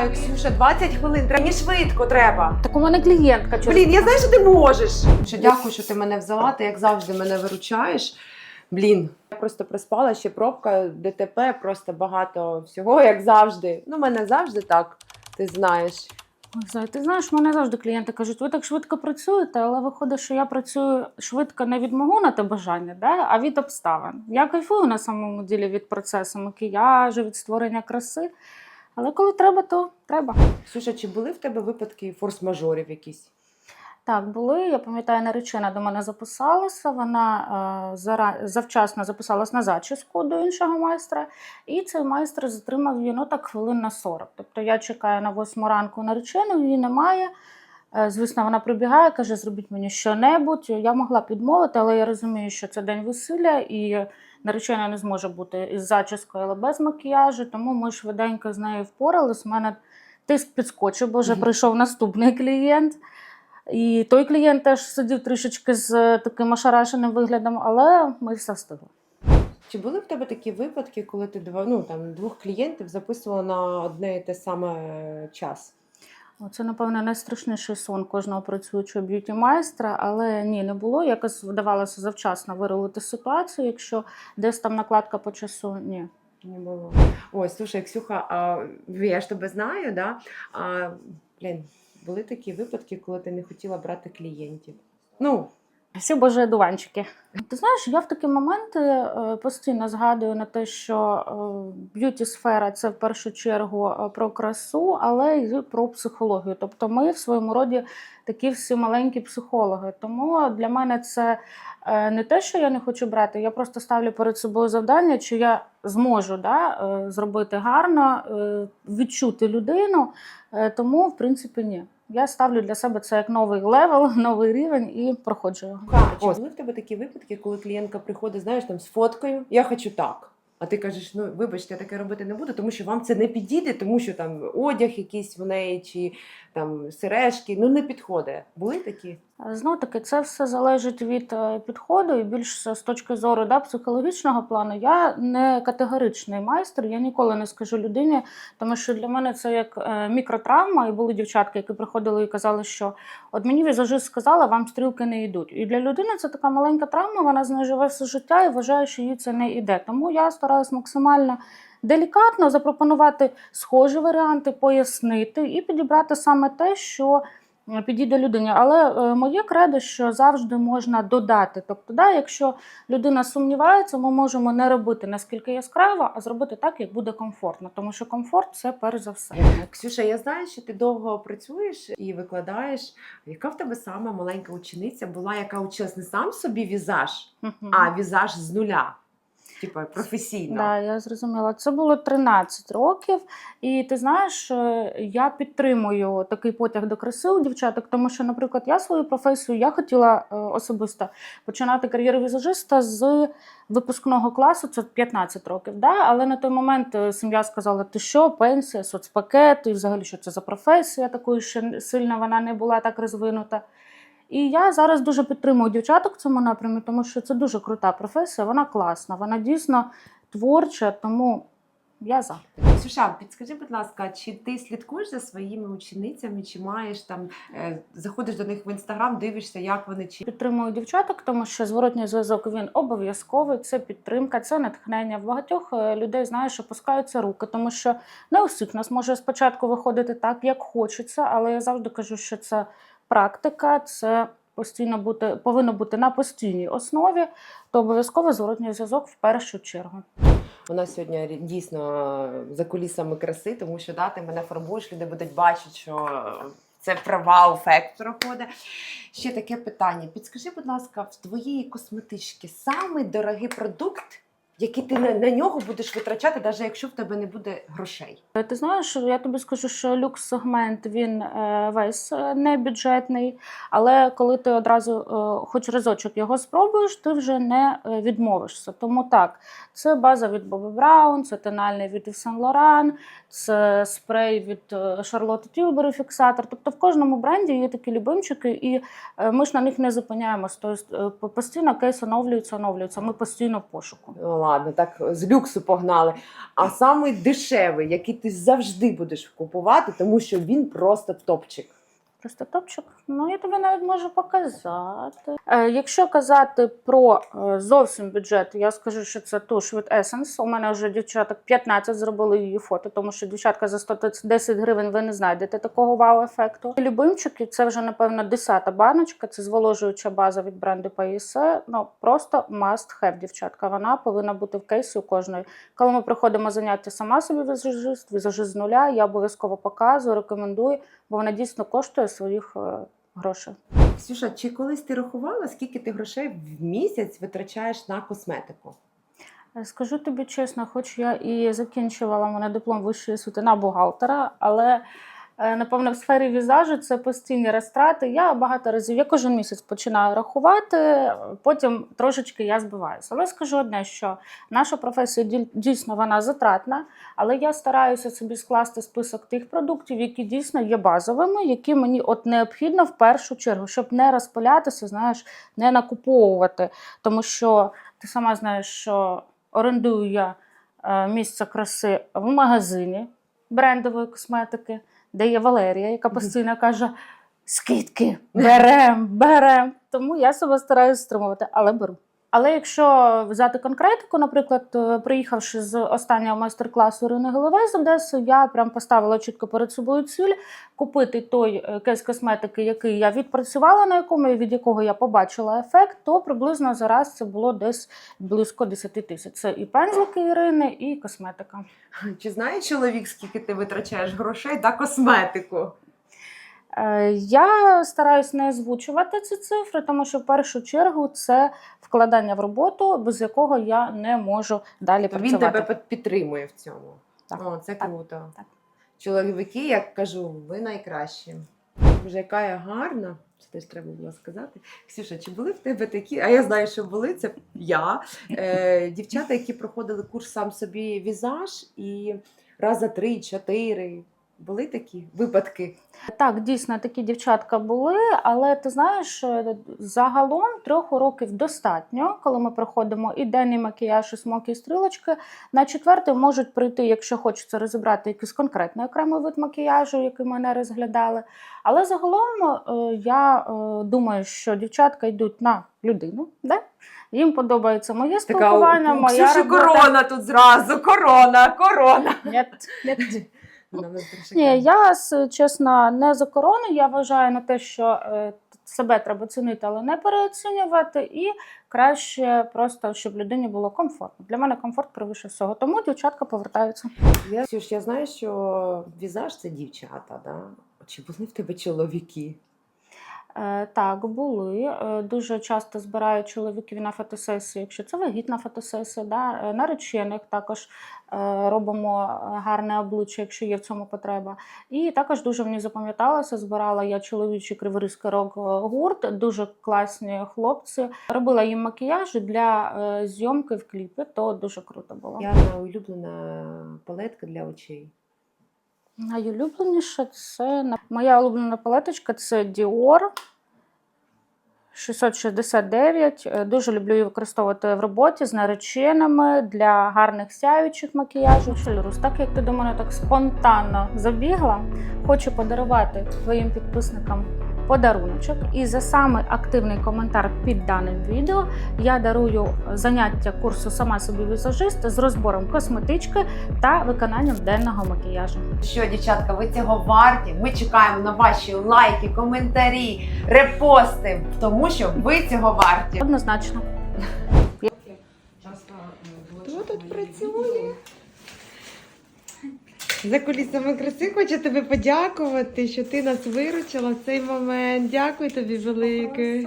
знаю, Ксюша, 20 хвилин. Треба мені швидко треба. Так у мене клієнтка через Блін, я знаю, що ти можеш. Що дякую, що ти мене взяла. Ти як завжди мене виручаєш. Блін, я просто проспала ще пробка, ДТП, просто багато всього, як завжди. Ну, мене завжди так, ти знаєш. Ой, Зай, ти знаєш, мене завжди клієнти кажуть, ви так швидко працюєте, але виходить, що я працюю швидко не від мого на те бажання, да? а від обставин. Я кайфую на самому ділі від процесу макіяжу, від створення краси. Але коли треба, то треба. Ксюша, чи були в тебе випадки форс-мажорів якісь? Так, були. Я пам'ятаю, наречена до мене записалася. Вона е, завчасно записалась на зачіску до іншого майстра, і цей майстер затримав її ну, так хвилин на 40. Тобто я чекаю на 8 ранку наречену, її немає. Е, Звісно, вона прибігає, каже, зробіть мені що-небудь. Я могла підмовити, але я розумію, що це день весілля, і наречена не зможе бути із зачіскою, але без макіяжу. Тому ми швиденько з нею впорались. У мене тиск підскочив, бо вже прийшов наступний клієнт. І той клієнт теж сидів трішечки з е, таким ошарашеним виглядом, але ми все встигли. Чи були в тебе такі випадки, коли ти два, ну, там, двох клієнтів записувала на одне і те саме е, час? Це, напевно, найстрашніший сон кожного працюючого б'юті майстра, але ні, не було. Якось вдавалося завчасно вирулити ситуацію. Якщо десь там накладка по часу, ні. Не було. Ой, слушай, Ксюха, а, я ж тебе знаю, да? А, блін, були такі випадки, коли ти не хотіла брати клієнтів. Ну, Всі божі одуванчики. Ти знаєш, я в такі моменти е, постійно згадую на те, що б'юті сфера це в першу чергу е, про красу, але й про психологію. Тобто ми в своєму роді такі всі маленькі психологи. Тому для мене це е, не те, що я не хочу брати, я просто ставлю перед собою завдання, чи я зможу да, е, зробити гарно, е, відчути людину. Е, Тому, в принципі, ні. Я ставлю для себе це як новий левел, новий рівень і проходжу його. а, чи були в тебе такі випадки, коли клієнтка приходить, знаєш, там з фоткою, я хочу так. А ти кажеш, ну вибачте, я таке робити не буду, тому що вам це не підійде, тому що там одяг якийсь в неї, чи там сережки, ну не підходить. Були такі? Знову таки, це все залежить від е, підходу, і більш з точки зору да, психологічного плану. Я не категоричний майстер, я ніколи не скажу людині, тому що для мене це як е, мікротравма. І були дівчатки, які приходили і казали, що от мені візажист сказала, вам стрілки не йдуть. І для людини це така маленька травма, вона з нею живе все життя і вважає, що їй це не йде. Тому я стараюсь максимально. Делікатно запропонувати схожі варіанти, пояснити і підібрати саме те, що е, підійде людині. Але е, моє кредо, що завжди можна додати. Тобто, да, якщо людина сумнівається, ми можемо не робити наскільки яскраво, а зробити так, як буде комфортно. Тому що комфорт це перш за все. Ксюша, я знаю, що ти довго працюєш і викладаєш. Яка в тебе сама маленька учениця була, яка училась не сам собі візаж, а візаж з нуля? Типа професійно. Да, я зрозуміла. Це було 13 років, і ти знаєш, е, я підтримую такий потяг до краси у дівчаток, тому що, наприклад, я свою професію я хотіла е, особисто починати кар'єру візажиста з випускного класу, це 15 років. Да? Але на той момент е, сім'я сказала: ти що, пенсія, соцпакет, і взагалі що це за професія, такою ще сильно вона не була так розвинута. І я зараз дуже підтримую дівчаток в цьому напрямі, тому що це дуже крута професія, вона класна, вона дійсно творча, тому я за. Ксюша, підскажи, будь ласка, чи ти слідкуєш за своїми ученицями, чи маєш там е, заходиш до них в інстаграм, дивишся, як вони чи Підтримую дівчаток, тому що зворотній зв'язок він обов'язковий. Це підтримка, це натхнення. В багатьох е, людей знаєш, опускаються руки, тому що не у всіх нас може спочатку виходити так, як хочеться, але я завжди кажу, що це практика, це постійно бути повинно бути на постійній основі, то обов'язково зворотній зв'язок в першу чергу. у нас сьогодні дійсно за кулісами краси, тому що да, ти мене фарбуєш, люди будуть бачити, що це провал ефект проходить. Ще таке питання. Підскажи, будь ласка, в твоєї косметички самий дорогий продукт, який ти на, на нього будеш витрачати, навіть якщо в тебе не буде грошей. Е, Ти знаєш, я тобі скажу, що люкс-сегмент він е, весь е, не бюджетний, але коли ти одразу е, хоч разочок його спробуєш, ти вже не е, відмовишся. Тому так, це база від Bobbi Brown, це тональний від Yves Saint Laurent, це спрей від Charlotte Tilbury фіксатор. Тобто в кожному бренді є такі любимчики, і е, ми ж на них не зупиняємось. Тобто постійно кейс оновлюється, оновлюється. Ми постійно в пошуку. Ладно, так з люксу погнали. А самий дешевий, який ти завжди будеш купувати, тому що він просто топчик. Просто топчик. Ну, я тобі навіть можу показати. Е, якщо казати про е, зовсім бюджет, я скажу, що це туш від Essence. У мене вже дівчаток 15 зробили її фото, тому що дівчатка за 110 гривень ви не знайдете такого вау-ефекту. Любимчики це вже, напевно, 10-та баночка. Це зволожуюча база від бренду PAISE. Ну, просто must have, дівчатка. Вона повинна бути в кейсі у кожної. Коли ми приходимо заняття сама собі візажист, візажист з нуля, я обов'язково показую, рекомендую, бо вона дійсно коштує своїх е, грошей. Ксюша, чи колись ти рахувала, скільки ти грошей в місяць витрачаєш на косметику? Е, Скажу тобі чесно, хоч я і закінчувала мене диплом вищої освіти на бухгалтера, але напевно в сфері візажу це постійні розтрати. Я багато разів, я кожен місяць починаю рахувати, потім трошечки я збиваюся. Але скажу одне, що наша професія дійсно вона затратна, але я стараюся собі скласти список тих продуктів, які дійсно є базовими, які мені от необхідно в першу чергу, щоб не розпилятися, знаєш, не накуповувати. Тому що ти сама знаєш, що орендую я е, місце краси в магазині брендової косметики, де є Валерія, яка постійно каже: скидки, берем, берем. Тому я себе стараюся стримувати, але беру. Але якщо взяти конкретику, наприклад, е, приїхавши з останнього майстер-класу Ірини Голови з Одеси, я прям поставила чітко перед собою ціль купити той е, кейс косметики, який я відпрацювала, на якому від якого я побачила ефект, то приблизно зараз це було десь близько 10 тисяч. Це і пензлики Ірини, і косметика. Чи знає чоловік, скільки ти витрачаєш грошей на косметику? Е, Я стараюсь не озвучувати ці цифри, тому що в першу чергу це вкладання в роботу, без якого я не можу далі То він тебе підтримує в цьому. Так, О, це так, круто. так. Чоловіки, як кажу, ви найкращі. Боже, яка я гарна. Це теж треба було сказати. Ксюша, чи були в тебе такі? А я знаю, що були це я. Е, дівчата, які проходили курс сам собі візаж і раз за три-чотири. Були такі випадки. Так, дійсно, такі дівчатка були, але ти знаєш, е, загалом трьох уроків достатньо, коли ми проходимо і денний макіяж, і смоки, і стрілочки. На четвертий можуть прийти, якщо хочеться розібрати якийсь конкретний окремий вид макіяжу, який ми не розглядали. Але загалом е, я е, думаю, що дівчатка йдуть на людину, да? їм подобається моє спілкування, у моя робота. корона тут зразу. Корона, корона. Ні, ні. Дуже Ні, я чесно не за корону. Я вважаю на те, що е, себе треба цінити, але не переоцінювати. І краще просто, щоб людині було комфортно. Для мене комфорт превише всього. Тому дівчатка повертаються. Я, Ксюш, я знаю, що візаж це дівчата, да? Чи були в тебе чоловіки? Е, так, були. Е, дуже часто збирають чоловіків на фотосесії, якщо це вагітна фотосесія, да? е, наречених також робимо гарне обличчя, якщо є в цьому потреба. І також дуже мені запам'яталося, збирала я чоловічий криворізький рок е, гурт, дуже класні хлопці. Робила їм макіяж для зйомки в кліпі, то дуже круто було. Я улюблена палетка для очей. Найулюбленіше це моя улюблена палеточка це Dior 669. Е, Дуже люблю її використовувати в роботі з нареченими для гарних сяючих макіяжів. Шелюрус, так як ти до мене так спонтанно забігла, хочу подарувати твоїм підписникам подаруночок. І за самий активний коментар під даним відео я дарую заняття курсу сама собі візажист з розбором косметички та виконанням денного макіяжу. Що, дівчатка, ви цього варті? Ми чекаємо на ваші лайки, коментарі, репости, тому що ви цього варті. Однозначно. Хто тут працює? За кулісами краси хочу тебе подякувати, що ти нас виручила в цей момент. Дякую тобі велике.